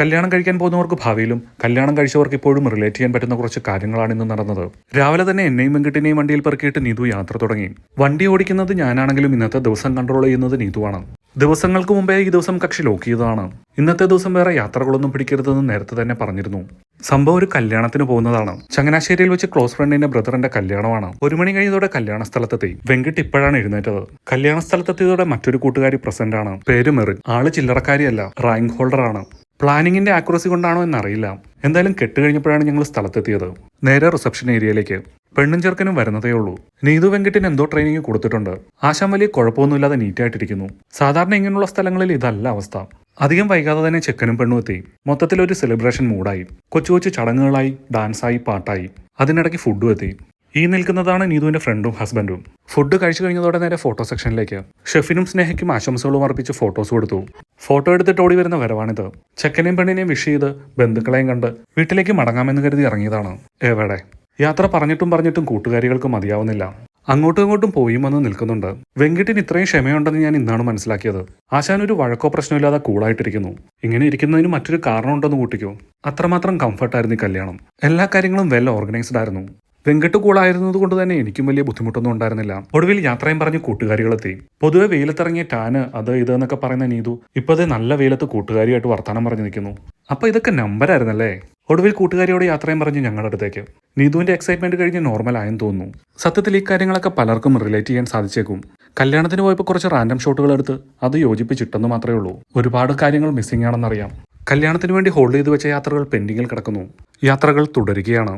കല്യാണം കഴിക്കാൻ പോകുന്നവർക്ക് ഭാവിയിലും കല്യാണം കഴിച്ചവർക്ക് ഇപ്പോഴും റിലേറ്റ് ചെയ്യാൻ പറ്റുന്ന കുറച്ച് കാര്യങ്ങളാണ് ഇന്ന് നടന്നത്. രാവിലെ തന്നെ എന്നെയും വെങ്കിട്ടിനെയും വണ്ടിയിൽ പെറുക്കിയിട്ട് നീതു യാത്ര തുടങ്ങി. വണ്ടി ഓടിക്കുന്നത് ഞാനാണെങ്കിലും ഇന്നത്തെ ദിവസം കൺട്രോൾ ചെയ്യുന്നത് നീതുവാണ്. ദിവസങ്ങൾക്ക് മുമ്പേ ഈ ദിവസം കക്ഷി ലോക്ക് ചെയ്തതാണ്. ഇന്നത്തെ ദിവസം വേറെ യാത്രകളൊന്നും പിടിക്കരുതെന്ന് നേരത്തെ തന്നെ പറഞ്ഞിരുന്നു. സംഭവം ഒരു കല്യാണത്തിന് പോകുന്നതാണ്. ചങ്ങനാശ്ശേരിയിൽ വെച്ച് ക്ലോസ് ഫ്രണ്ടിന്റെ ബ്രദറിന്റെ കല്യാണമാണ്. ഒരു മണി കഴിഞ്ഞതോടെ കല്യാണ സ്ഥലത്തെത്തി. വെങ്കിട്ട് ഇപ്പോഴാണ് എഴുന്നേറ്റത്. കല്യാണ സ്ഥലത്തെത്തിയതോടെ മറ്റൊരു കൂട്ടുകാരി പ്രസന്റ് ആണ്. പേര് മെറിൻ. ആൾ ചില്ലറക്കാരിയല്ല റാങ്ക് ഹോൾഡർ ആണ് പ്ലാനിങ്ങിന്റെ ആക്യുറസി കൊണ്ടാണോ എന്നറിയില്ല. എന്തായാലും കെട്ടുകഴിഞ്ഞപ്പോഴാണ് ഞങ്ങൾ സ്ഥലത്തെത്തിയത്. നേരെ റിസപ്ഷൻ ഏരിയയിലേക്ക്. പെണ്ണും ചെറുക്കനും വരുന്നതേ ഉള്ളൂ. നീതു വെങ്കിട്ടിന് എന്തോ ട്രെയിനിങ് കൊടുത്തിട്ടുണ്ട്. ആശാൻ വലിയ കുഴപ്പമൊന്നുമില്ലാതെ നീറ്റായിട്ടിരിക്കുന്നു. സാധാരണ ഇങ്ങനെയുള്ള സ്ഥലങ്ങളിൽ ഇതല്ല അവസ്ഥ. അധികം വൈകാതെ തന്നെ ചെക്കനും പെണ്ണും എത്തി. മൊത്തത്തിൽ ഒരു സെലിബ്രേഷൻ മൂഡായി. കൊച്ചു കൊച്ചു ചടങ്ങുകളായി ഡാൻസായി പാട്ടായി. അതിനിടയ്ക്ക് ഫുഡും എത്തി. ഈ നിൽക്കുന്നതാണ് നീതുവിന്റെ ഫ്രണ്ടും ഹസ്ബൻഡും. ഫുഡ് കഴിച്ചു കഴിഞ്ഞതോടെ നേരെ ഫോട്ടോ സെക്ഷനിലേക്ക്. ഷെഫിനും സ്നേഹയ്ക്കും ആശംസകളും അർപ്പിച്ച് ഫോട്ടോസ് കൊടുത്തു. ഫോട്ടോ എടുത്തിട്ട് ഓടി വരുന്ന വരവാണിത്. ചെക്കനെയും പെണ്ണിനെയും വിഷ് ചെയ്ത് ബന്ധുക്കളെയും കണ്ട് വീട്ടിലേക്ക് മടങ്ങാമെന്ന് കരുതി ഇറങ്ങിയതാണ്. എവിടെ? യാത്ര പറഞ്ഞിട്ടും പറഞ്ഞിട്ടും കൂട്ടുകാരികൾക്ക് മതിയാവുന്നില്ല. അങ്ങോട്ടും ഇങ്ങോട്ടും പോയി വന്ന് നിൽക്കുന്നുണ്ട്. വെങ്കിട്ടിന് ഇത്രയും ക്ഷമയുണ്ടെന്ന് ഞാൻ ഇന്നാണ് മനസ്സിലാക്കിയത്. ആശാൻ ഒരു വഴക്കോ പ്രശ്നമില്ലാതെ കൂളായിട്ടിരിക്കുന്നു. ഇങ്ങനെ ഇരിക്കുന്നതിന് മറ്റൊരു കാരണമുണ്ടെന്ന് കൂട്ടിക്കോ. അത്രമാത്രം കംഫർട്ടായിരുന്നു ഈ കല്യാണം. എല്ലാ കാര്യങ്ങളും വെൽ ഓർഗനൈസ്ഡ് ആയിരുന്നു. വെങ്കട്ട് കൂളായിരുന്നത് കൊണ്ട് തന്നെ എനിക്കും വലിയ ബുദ്ധിമുട്ടൊന്നും ഉണ്ടായിരുന്നില്ല. ഒടുവിൽ യാത്രയും പറഞ്ഞ് കൂട്ടുകാരികളെത്തി. പൊതുവെ വെയിലത്തിറങ്ങിയ ടാന് അത് ഇത് എന്നൊക്കെ പറയുന്ന നീതു ഇപ്പോഴത്തെ നല്ല വെയിലത്ത് കൂട്ടുകാരിയായിട്ട് വർത്താനം പറഞ്ഞു നിൽക്കുന്നു. അപ്പൊ ഇതൊക്കെ നമ്പരായിരുന്നല്ലേ? ഒടുവിൽ കൂട്ടുകാരിയോട് യാത്രയും പറഞ്ഞ് ഞങ്ങളുടെ അടുത്തേക്ക്. നീതുവിന്റെ എക്സൈറ്റ്മെന്റ് കഴിഞ്ഞ് നോർമൽ ആയെന്ന് തോന്നുന്നു. സത്യത്തിൽ ഈ കാര്യങ്ങളൊക്കെ പലർക്കും റിലേറ്റ് ചെയ്യാൻ സാധിച്ചേക്കും. കല്യാണത്തിന് പോയപ്പോൾ കുറച്ച് റാൻഡം ഷോട്ടുകൾ എടുത്ത് അത് യോജിപ്പിച്ചിട്ടെന്ന് മാത്രമേ ഉള്ളൂ. ഒരുപാട് കാര്യങ്ങൾ മിസ്സിംഗ് ആണെന്നറിയാം. കല്യാണത്തിന് വേണ്ടി ഹോൾഡ് ചെയ്തു വെച്ച യാത്രകൾ പെൻഡിങ്ങിൽ കിടക്കുന്നു. യാത്രകൾ തുടരുകയാണ്.